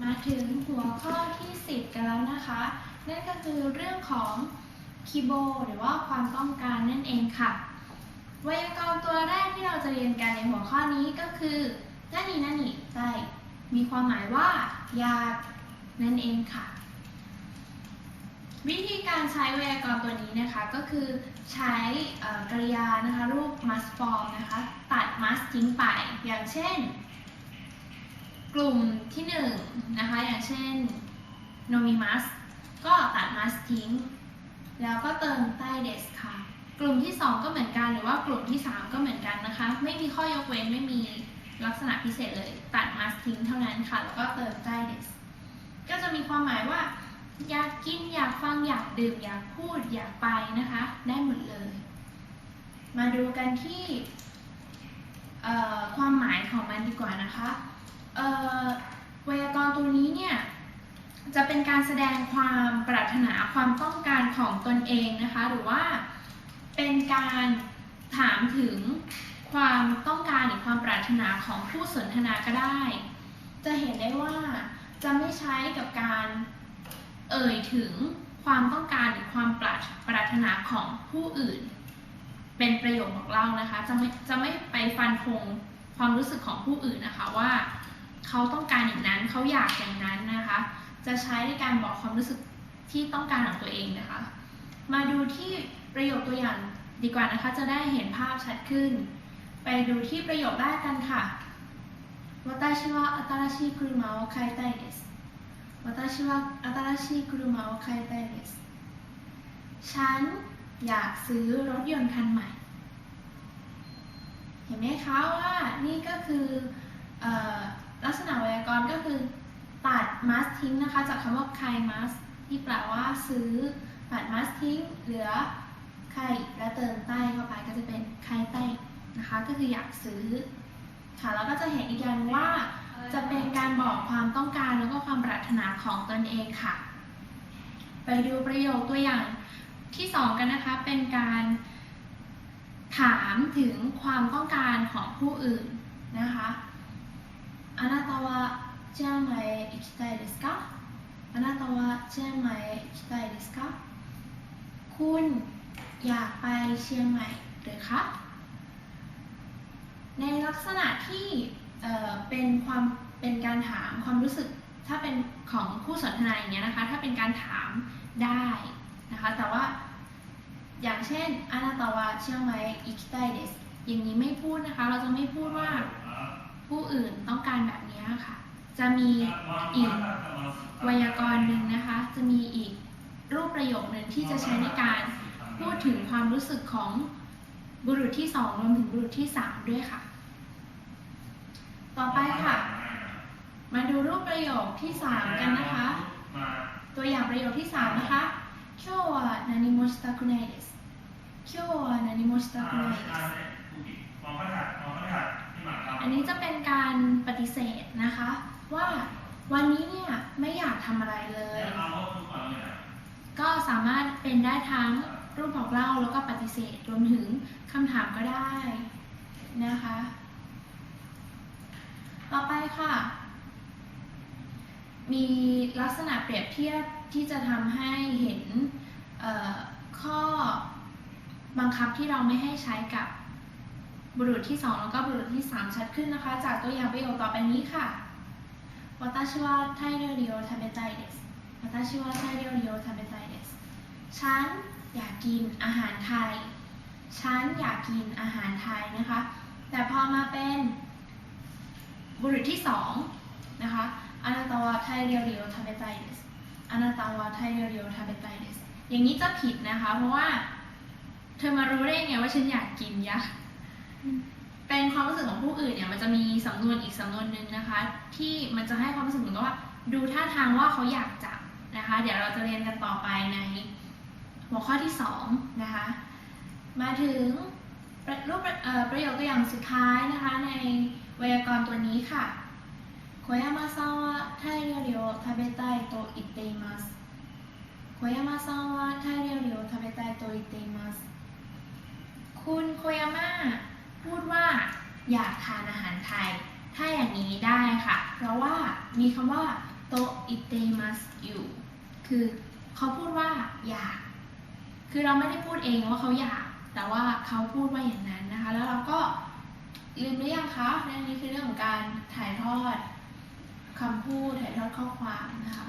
มาถึงหัวข้อที่ 10 กันแล้วนะคะ นั่นก็คือเรื่องของคีโบหรือว่าความต้องการนั่นเองค่ะ ไวยากรณ์ตัวแรกที่เราจะเรียนกันในหัวข้อนี้ก็คือนั่นนี่นั่นนี่ใช่มีความหมายว่า อยากนั่นเองค่ะ วิธีการใช้ไวยากรณ์ตัวนี้นะคะก็คือใช้กริยานะคะรูป must form นะคะ ตัด must ทิ้งไป อย่างเช่น กลุ่มที่หนึ่งนะคะอย่างเช่น nomimus ก็ตัด must ทิ้ง แล้วก็เติมใต้ des ค่ะ กลุ่มที่ 2 ก็เหมือนกันหรือว่ากลุ่มที่ 3 ก็เหมือนกันนะคะ ไม่มีข้อยกเว้นไม่มีลักษณะพิเศษเลย ตัด must ทิ้งเท่านั้นค่ะ แล้วก็เติมใต้ des ก็จะมีความหมายว่า อยากกินอยากฟังอยากดื่มอยากพูดอยากไปนะคะ ได้หมดเลย มาดูกันที่ความหมายของมันดีกว่านะคะ ไวยากรณ์ตัวนี้เนี่ยจะเป็นการแสดงความปรารถนาความต้องการของตนเองนะคะ หรือว่าเป็นการถามถึงความต้องการหรือความปรารถนาของผู้สนทนาก็ได้ จะเห็นได้ว่าจะไม่ใช้กับการเอ่ยถึงความต้องการหรือความปรารปรารถนาของผู้อื่น เป็นประโยคบอกเล่านะคะ จะไม่จะไม่ไปฟันธงความรู้สึกของผู้อื่นนะคะว่า เขาต้องการอย่างนั้นเขาอยากอย่างนั้นนะคะ จะใช้ในการบอกความรู้สึกที่ต้องการของตัวเองนะคะ มาดูที่ประโยคตัวอย่างดีกว่านะคะ จะได้เห็นภาพชัดขึ้น ไปดูที่ประโยคแรกกันค่ะ私は新しい車を買いたいです私は新しい車を買いたいですฉันอยากซื้อรถยนต์คันใหม่ เห็นไหมคะว่านี่ก็คือเออ ลักษณะไวยากรณ์ก็คือ ตัด must ทิ้งนะคะ จากคำว่า kai must ที่แปลว่าซื้อ ตัด must ทิ้ง เหลือ kai และเติมใต้เข้าไปก็จะเป็น kai ใต้นะคะ ก็คืออยากซื้อ ค่ะ แล้วก็จะเห็นอีกอย่างว่าจะเป็นการบอกความต้องการแล้วก็ความปรารถนาของตนเองค่ะ ไปดูประโยคตัวอย่างที่สองกันนะคะเป็นการถามถึงความต้องการของผู้อื่นนะคะ あなたはジャマへ行きたいですかあなたはジャマへ行きたいですかคุณอยากไปเชียงใหม่หรือคะ ในลักษณะที่เอ่อเป็นความเป็นการถามความรู้สึกถ้าเป็นของคู่สนทนาอย่างเงี้ยนะคะ ถ้าเป็นการถามได้นะคะ แต่ว่าอย่างเช่นอานาตาวะเชียงใหม่อิคิไตเดสอย่างนี้ไม่พูดนะคะ เราจะไม่พูดว่า ผู้อื่นต้องการแบบนี้ค่ะ จะมีอีกไวยากรณ์หนึ่งนะคะ จะมีอีกรูปประโยคหนึ่งที่จะใช้ในการพูดถึงความรู้สึกของบุรุษที่สองรวมถึงบุรุษที่สามด้วยค่ะ ต่อไปค่ะ มาดูรูปประโยคที่ 3 กันนะคะ ตัวอย่างประโยคที่ 3 นะคะ今日は何もしたくないです今日は何もしたくないです อันนี้จะเป็นการปฏิเสธนะคะ ว่าวันนี้เนี่ยไม่อยากทำอะไรเลย ก็สามารถเป็นได้ทั้งรูปบอกเล่าแล้วก็ปฏิเสธรวมถึงคำถามก็ได้นะคะ ต่อไปค่ะ มีลักษณะเปรียบเทียบที่จะทำให้เห็นข้อบังคับที่เราไม่ให้ใช้กับ บุรุษที่ 2 แล้วก็บุรุษที่ 3 ชัดขึ้นนะคะ จากตัวอย่างประโยคต่อไปนี้ค่ะ私はタイ料理を食べたいです私はタイ料理を食べたいですฉันอยากกินอาหารไทย ฉันอยากกินอาหารไทยนะคะ แต่พอมาเป็นบุรุษที่สองนะคะあなたはタイ料理を食べたいですあなたはタイ料理を食べたいですอย่างนี้จะผิดนะคะ เพราะว่า เธอมารู้ได้ยังไงว่าฉันอยากกินยะ เป็นความรู้สึกของผู้อื่นเนี่ยมันจะมีสำนวนอีกสำนวนหนึ่งนะคะ ที่มันจะให้ความรู้สึกเหมือนกับว่า ดูท่าทางว่าเขาอยากจะนะคะ เดี๋ยวเราจะเรียนกันต่อไปในหัวข้อที่สองนะคะ มาถึงประรูปเอ่อประโยคตัวอย่างสุดท้ายนะคะ ในไวยากรณ์ตัวนี้ค่ะ小山さんはタイ料理を食べたいと言っています小山さんはタイ料理を食べたいと言っていますคุณโคยาม่า พูดว่าอยากทานอาหารไทย ถ้าอย่างนี้ได้ค่ะ เพราะว่ามีคำว่าโตอิเตมัสอยู่ คือเขาพูดว่าอยาก คือเราไม่ได้พูดเองว่าเขาอยาก แต่ว่าเขาพูดว่าอย่างนั้นนะคะ แล้วเราก็ลืมหรือยังคะเรื่องนี้คือเรื่องของการถ่ายทอดคำพูดถ่ายทอดข้อความนะคะ